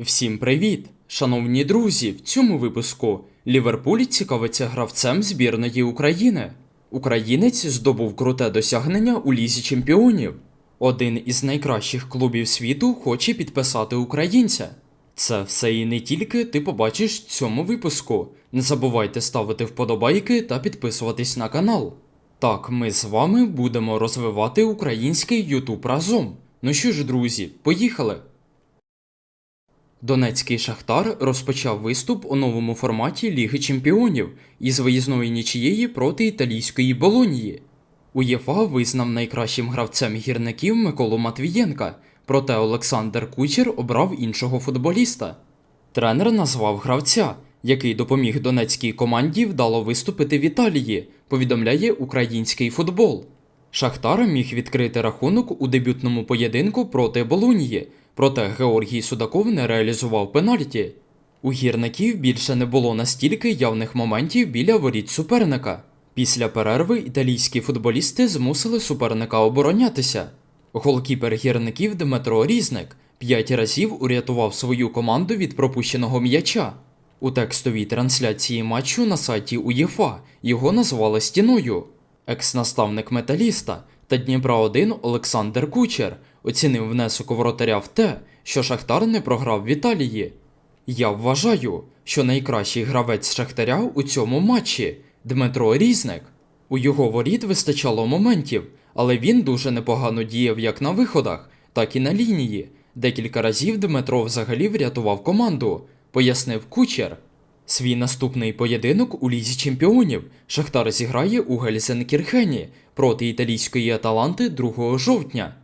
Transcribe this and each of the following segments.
Всім привіт! Шановні друзі, в цьому випуску Ліверпуль цікавиться гравцем збірної України. Українець здобув круте досягнення у лізі чемпіонів. Один із найкращих клубів світу хоче підписати українця. Це все і не тільки ти побачиш в цьому випуску. Не забувайте ставити вподобайки та підписуватись на канал. Так, ми з вами будемо розвивати український YouTube разом. Ну що ж, друзі, поїхали! Донецький Шахтар розпочав виступ у новому форматі Ліги Чемпіонів із виїзної нічієї проти італійської Болонії. УЄФА визнав найкращим гравцем гірників Миколу Матвієнка, проте Олександр Кучер обрав іншого футболіста. Тренер назвав гравця, який допоміг донецькій команді вдало виступити в Італії, повідомляє український футбол. Шахтар міг відкрити рахунок у дебютному поєдинку проти Болонії, проте Георгій Судаков не реалізував пенальті. У гірників більше не було настільки явних моментів біля воріт суперника. Після перерви італійські футболісти змусили суперника оборонятися. Голкіпер гірників Дмитро Різник п'ять разів урятував свою команду від пропущеного м'яча. У текстовій трансляції матчу на сайті УЄФА його назвали стіною. Екс-наставник металіста та Дніпра 1 Олександр Кучер оцінив внесок воротаря в те, що Шахтар не програв в Італії. Я вважаю, що найкращий гравець Шахтаря у цьому матчі Дмитро Різник. У його воріт вистачало моментів, але він дуже непогано діяв як на виходах, так і на лінії. Декілька разів Дмитро взагалі врятував команду, пояснив Кучер. Свій наступний поєдинок у лізі чемпіонів Шахтар зіграє у Гельсенкірхені проти італійської Аталанти 2 жовтня.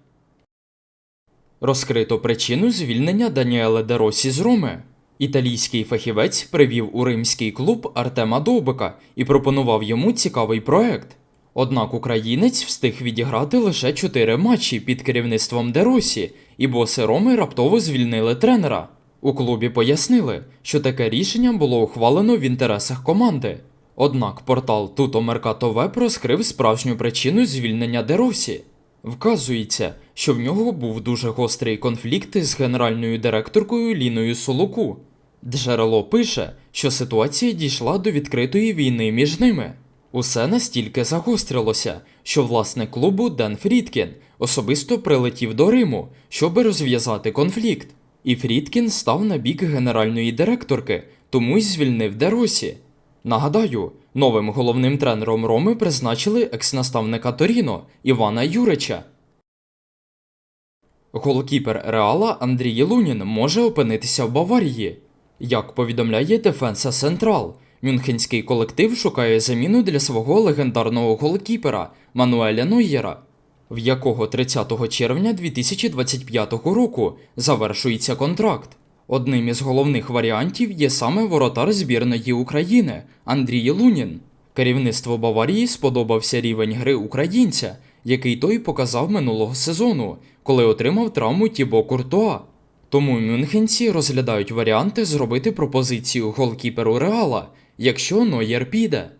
Розкрито причину звільнення Даніеле Деросі з Роми. Італійський фахівець привів у римський клуб Артема Довбика і пропонував йому цікавий проект. Однак українець встиг відіграти лише 4 матчі під керівництвом Деросі, і боси Роми раптово звільнили тренера. У клубі пояснили, що таке рішення було ухвалено в інтересах команди. Однак портал Tuto Mercato розкрив справжню причину звільнення Деросі. Вказується, що в нього був дуже гострий конфлікт з генеральною директоркою Ліною Солоку. Джерело пише, що ситуація дійшла до відкритої війни між ними. Усе настільки загострилося, що власник клубу Ден Фрідкін особисто прилетів до Риму, щоб розв'язати конфлікт. І Фрідкін став на бік генеральної директорки, тому й звільнив Деросі. Нагадаю, новим головним тренером Роми призначили екс-наставника Торіно Івана Юрича. Голкіпер Реала Андрій Лунін може опинитися в Баварії. Як повідомляє Дефенса Централ, мюнхенський колектив шукає заміну для свого легендарного голкіпера Мануеля Нойєра, в якого 30 червня 2025 року завершується контракт. Одним із головних варіантів є саме воротар збірної України Андрій Лунін. Керівництво Баварії сподобався рівень гри українця, який той показав минулого сезону, коли отримав травму Тібо Куртуа. Тому мюнхенці розглядають варіанти зробити пропозицію голкіперу Реала, якщо Нойєр піде.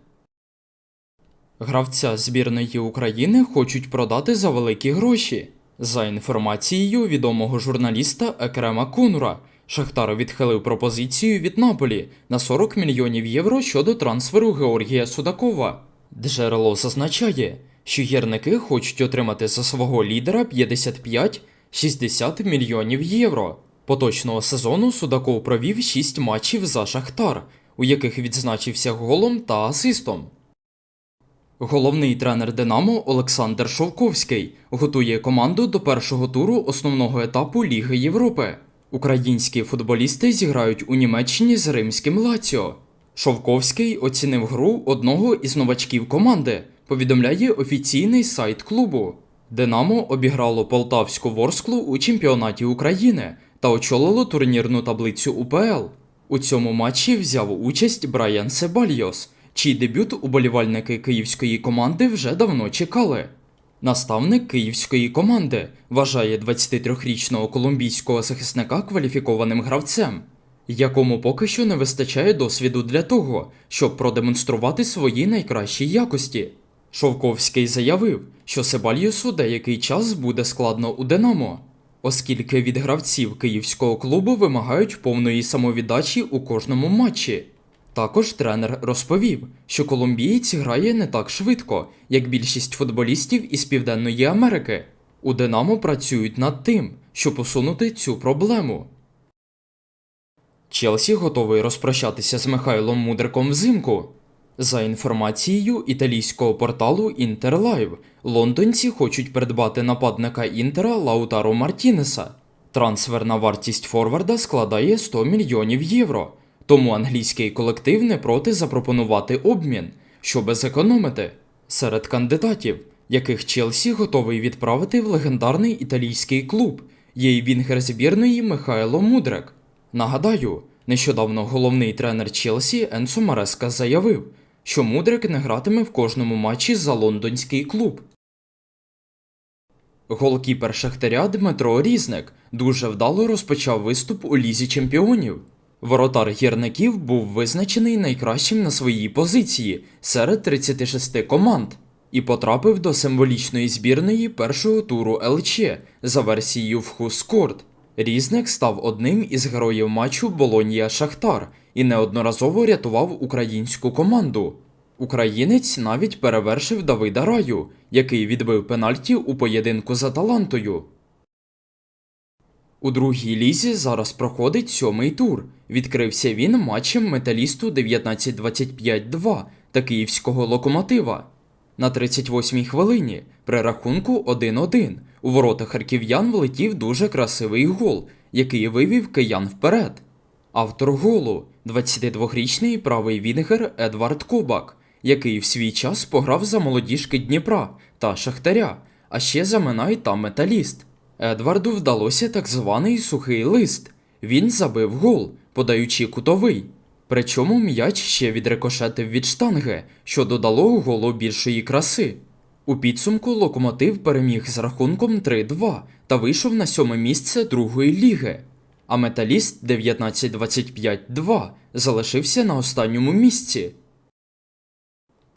Гравця збірної України хочуть продати за великі гроші. За інформацією відомого журналіста Екрема Конура, Шахтар відхилив пропозицію від Наполі на 40 мільйонів євро щодо трансферу Георгія Судакова. Джерело зазначає, що гірники хочуть отримати за свого лідера 55-60 мільйонів євро. Поточного сезону Судаков провів 6 матчів за Шахтар, у яких відзначився голом та асистом. Головний тренер Динамо Олександр Шовковський готує команду до першого туру основного етапу Ліги Європи. Українські футболісти зіграють у Німеччині з римським Лаціо. Шовковський оцінив гру одного із новачків команди, повідомляє офіційний сайт клубу. Динамо обіграло полтавську Ворсклу у чемпіонаті України та очолило турнірну таблицю УПЛ. У цьому матчі взяв участь Брайан Себальйос, чий дебют уболівальники київської команди вже давно чекали. Наставник київської команди вважає 23-річного колумбійського захисника кваліфікованим гравцем, якому поки що не вистачає досвіду для того, щоб продемонструвати свої найкращі якості. Шовковський заявив, що Себальйосу деякий час буде складно у Динамо. оскільки від гравців київського клубу вимагають повної самовіддачі у кожному матчі. Також тренер розповів, що колумбієць грає не так швидко, як більшість футболістів із Південної Америки. У Динамо працюють над тим, щоб усунути цю проблему. Челсі готовий розпрощатися з Михайлом Мудриком взимку. За інформацією італійського порталу Інтерлайв, лондонці хочуть придбати нападника Інтера Лаутаро Мартінеса. Трансферна вартість форварда складає 100 мільйонів євро, тому англійський колектив не проти запропонувати обмін, щоб зекономити. Серед кандидатів, яких Челсі готовий відправити в легендарний італійський клуб, є й вінгер збірної Михайло Мудрик. Нагадаю, нещодавно головний тренер Челсі Енсо Мареска заявив, що Мудрик не гратиме в кожному матчі за лондонський клуб. Голкіпер Шахтаря Дмитро Різник дуже вдало розпочав виступ у лізі чемпіонів. Воротар гірників був визначений найкращим на своїй позиції серед 36 команд і потрапив до символічної збірної першого туру ЛЧ за версією в Вхускорт. Різник став одним із героїв матчу Болонія Шахтар і неодноразово рятував українську команду. Українець навіть перевершив Давида Раю, який відбив пенальті у поєдинку за Талантою. У другій лізі зараз проходить сьомий тур. Відкрився він матчем металісту 19-25-2 та київського локомотива. На 38-й хвилині при рахунку 1-1 у ворота харків'ян влетів дуже красивий гол, який вивів киян вперед. Автор голу 22-річний правий вінгер Едвард Кобак, який в свій час пограв за молодіжки Дніпра та Шахтаря, а ще за Минай та Металіст. Едварду вдалося так званий сухий лист. Він забив гол, подаючи кутовий. Причому м'яч ще відрикошетив від штанги, що додало голу більшої краси. У підсумку локомотив переміг з рахунком 3-2 та вийшов на сьоме місце другої ліги. А металіст 19-25-2 залишився на останньому місці.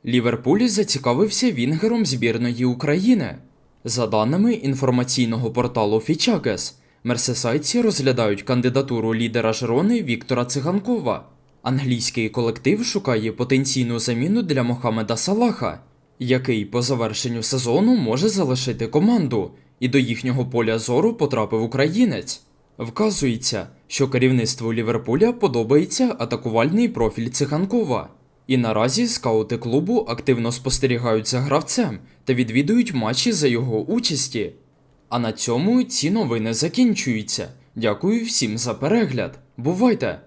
Ліверпуль зацікавився вінгером збірної України. За даними інформаційного порталу Фічакес, мерсесайці розглядають кандидатуру лідера Жерони Віктора Циганкова. Англійський колектив шукає потенційну заміну для Мохамеда Салаха, який по завершенню сезону може залишити команду, і до їхнього поля зору потрапив українець. Вказується, що керівництву Ліверпуля подобається атакувальний профіль Циганкова. І наразі скаути клубу активно спостерігають за гравцем та відвідують матчі за його участі. А на цьому ці новини закінчуються. Дякую всім за перегляд. Бувайте!